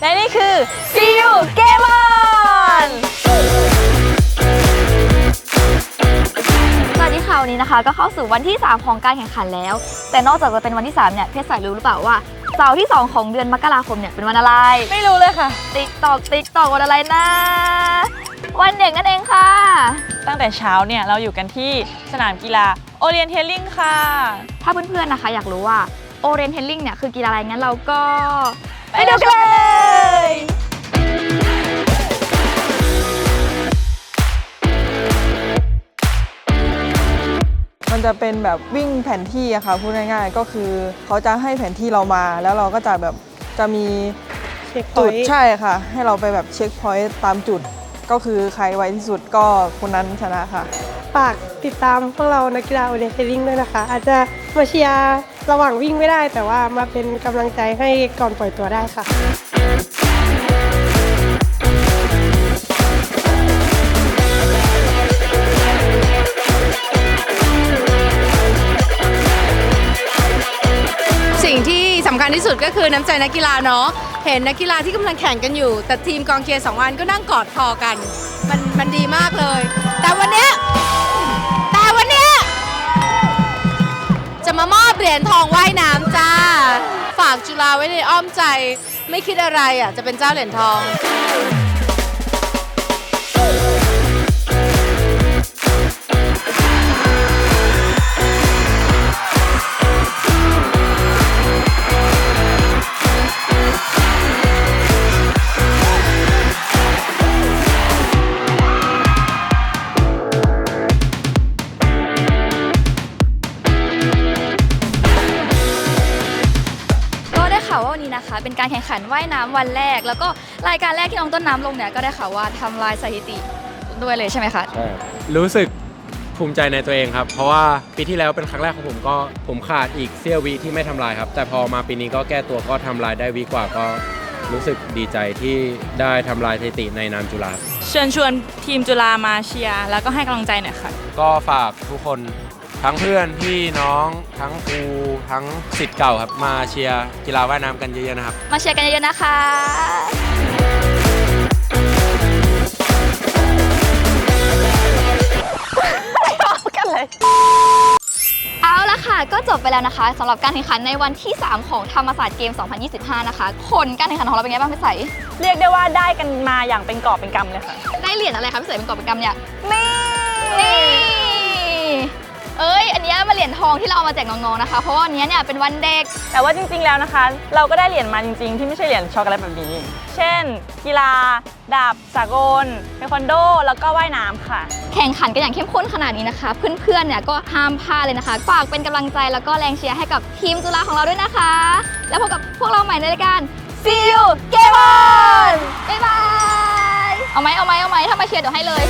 และนี่คือ See you Game On สวัสดีค่ะวันนี้นะคะ ก็เข้าสู่วันที่ 3 ของการแข่งขันแล้ว แต่นอกจากจะเป็นวันที่ 3 เนี่ย เพชรสายรู้หรือเปล่าว่าเสาร์ที่ 2 ของเดือนมกราคมเนี่ย เป็นวันอะไร ไม่รู้เลยค่ะ ติ๊กตอกติ๊กตอกวันอะไรนะ วันเด็กนั่นเองค่ะ ตั้งแต่เช้าเนี่ยเราอยู่กันที่สนามกีฬาโอเรียนเทลลิงค่ะ ถ้าเพื่อนๆนะคะ อยากรู้ว่าโอเรนเทลลิงเนี่ยคือกีฬาอะไรงั้นเราก็ ไปดูกันเลยมันจะเป็นแบบวิ่งแผนที่อะค่ะพูดง่ายๆก็คือเขาจะให้แผนที่เรามาแล้วเราก็จะแบบจะมีเช็คพจุอดยต์ใช่ค่ะ ให้เราไปแบบเช็คพอยต์ตามจุด ก็คือใครไวที่สุดก็คนนั้นชนะค่ะ ฝากติดตามพวกเรานักกีฬาโอเดนเทลลิงด้วยนะคะ อาจจะมาเชียร์ ระหว่างวิ่งไม่ได้แต่ว่ามาเป็นกำลังใจให้ก่อนปล่อยตัวได้ค่ะสิ่งที่สำคัญที่สุดก็คือน้ำใจนักกีฬาเนาะเห็นนักกีฬาที่กำลังแข่งกันอยู่ แต่ทีมกองเชียร์สองอันก็นั่งกอดคอกัน มันมันดีมากเลย แต่วันนี้ รียญทองว่ายน้ำจ้า ฝากจุฬาไว้ในอ้อมใจ ไม่คิดอะไรอะจะเป็นเจ้าเหรียญทอง วว่าวันนี้นะคะ เป็นการแข่งขันว่ายน้ำวันแรก แล้วก็รายการแรกที่น้องต้นน้ำลงเนี่ยก็ได้ข่าวว่าทำลายสถิติด้วยเลยใช่ไหมคะรู้สึกภูมิใจในตัวเองครับ เพราะว่าปีที่แล้วเป็นครั้งแรกของผมก็ผมขาดอีกเสี้ยววิที่ไม่ทำลายครับ แต่พอมาปีนี้ก็แก้ตัวก็ทำลายได้วิกว่าก็รู้สึกดีใจที่ได้ทำลายสถิติในนามจุฬาเชิญชวนทีมจุฬามาเชียร์แล้วก็ให้กำลังใจหน่อยค่ะ ก็ฝากทุกคน ทั้งเพื่อนพี่น้องทั้งครูทั้งสิทธิ์เก่าครับมาเชียร์กีฬาว่ายน้ำกันเยอะๆนะครับ มาเชียร์กันเยอะๆนะคะ กันเลย เอาละค่ะ ก็จบไปแล้วนะคะสำหรับการแข่งขันในวันที่ 3 ของธรรมศาสตร์เกม 2025 นะคะผลการแข่งขันของเราเป็นไงบ้างพี่ใส เรียกได้ว่าได้กันมาอย่างเป็นกอบเป็นกำเลยค่ะ ได้เหรียญอะไรคะพี่ใสเป็นกอบเป็นกำเนี่ย นี่นี่ ทองที่เราเอามาแจกน้องๆนะคะ เพราะว่าวันเนี้ยเนี่ยเป็นวันเด็ก แต่ว่าจริงๆแล้วนะคะ เราก็ได้เหรียญมาจริงๆ ที่ไม่ใช่เหรียญช็อกโกแลตแบบนี้ เช่น กีฬา ดาบสากลเทควันโด แล้วก็ว่ายน้ำค่ะ แข่งขันกันอย่างเข้มข้นขนาดนี้นะคะ เพื่อนๆเนี่ยก็ห้ามพลาดเลยนะคะฝากเป็นกำลังใจแล้วก็แรงเชียร์ให้กับทีมจุฬาของเราด้วยนะคะ แล้วพบกับพวกเราใหม่ในรายการ See you Game On บ๊ายบายเอาไหมเอาไหมเอาไหมถ้ามาเชียร์เดี๋ยวให้เลย